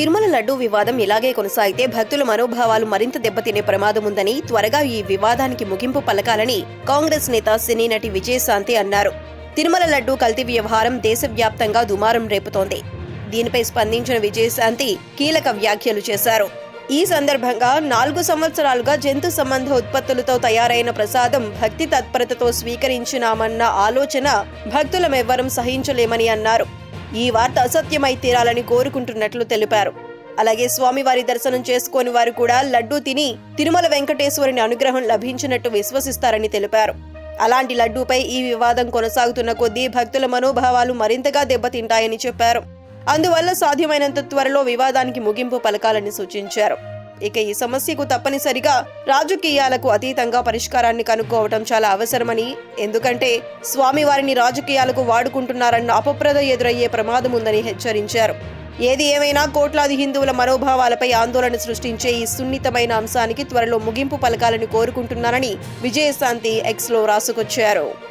తిరుమల లడ్డూ వివాదం ఇలాగే కొనసాగితే భక్తుల మనోభావాలు మరింత దెబ్బతినే ప్రమాదం ఉందని త్వరగా ఈ వివాదానికి ముగింపు పలకాలని కాంగ్రెస్ నేత సినీ నటి విజయశాంతి అన్నారు. తిరుమల లడ్డూ కల్తీ వ్యవహారం దేశవ్యాప్తంగా దుమారం రేపుతోంది. దీనిపై స్పందించిన విజయశాంతి కీలక వ్యాఖ్యలు చేశారు. ఈ సందర్భంగా నాలుగు సంవత్సరాలుగా జంతు సంబంధ ఉత్పత్తులతో తయారైన ప్రసాదం భక్తి తత్పరతతో స్వీకరించినామన్న ఆలోచన భక్తులమెవ్వరం సహించలేమని అన్నారు. ఈ వార్త అసత్యమై తీరాలని కోరుకుంటున్నట్లు తెలిపారు. అలాగే స్వామివారి దర్శనం చేసుకోని వారు కూడా లడ్డూ తిని తిరుమల వెంకటేశ్వరుని అనుగ్రహం లభించినట్టు విశ్వసిస్తారని తెలిపారు. అలాంటి లడ్డూపై ఈ వివాదం కొనసాగుతున్న కొద్దీ భక్తుల మనోభావాలు మరింతగా దెబ్బతింటాయని చెప్పారు. అందువల్ల సాధ్యమైనంత త్వరలో వివాదానికి ముగింపు పలకాలని సూచించారు. ఇక ఈ సమస్యకు తప్పనిసరిగా రాజకీయాలకు అతీతంగా పరిష్కారాన్ని కనుక్కోవటం చాలా అవసరమని. ఎందుకంటే స్వామివారిని రాజకీయాలకు వాడుకుంటున్నారన్న అపప్రద ఎదురయ్యే ప్రమాదం ఉందని హెచ్చరించారు. ఏది ఏమైనా కోట్లాది హిందువుల మనోభావాలపై ఆందోళన సృష్టించే ఈ సున్నితమైన అంశానికి త్వరలో ముగింపు పలకాలని కోరుకుంటున్నారని విజయశాంతి ఎక్స్లో రాసుకొచ్చారు.